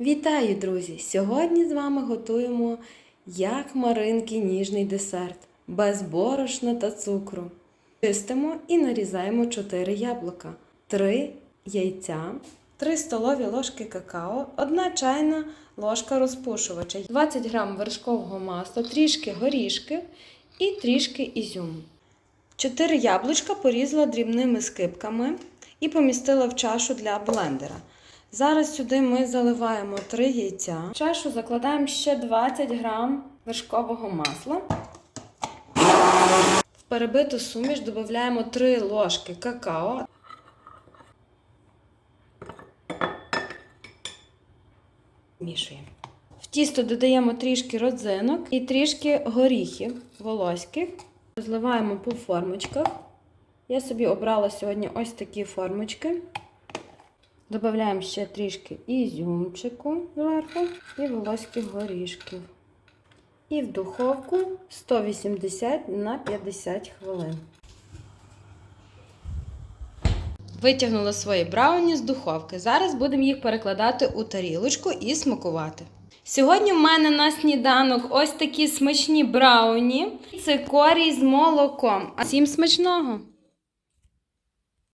Вітаю, друзі! Сьогодні з вами готуємо як маринки ніжний десерт без борошна та цукру. Чистимо і нарізаємо 4 яблука, 3 яйця, 3 столові ложки какао, 1 чайна ложка розпушувача, 20 г вершкового масла, трішки горішки і трішки ізюму. 4 яблучка порізала дрібними скибками і помістила в чашу для блендера. Зараз сюди ми заливаємо 3 яйця. В чашу закладаємо ще 20 грам вершкового масла. В перебиту суміш додаємо 3 ложки какао. Мішуємо. В тісто додаємо трішки родзинок і трішки горіхів волоських. Розливаємо по формочках. Я собі обрала сьогодні ось такі формочки. Додаємо ще трішки ізюмчику зверху і волоських горішків. І в духовку 180 на 50 хвилин. Витягнула свої брауні з духовки. Зараз будемо їх перекладати у тарілочку і смакувати. Сьогодні в мене на сніданок ось такі смачні брауні. Це корій з молоком. Всім смачного!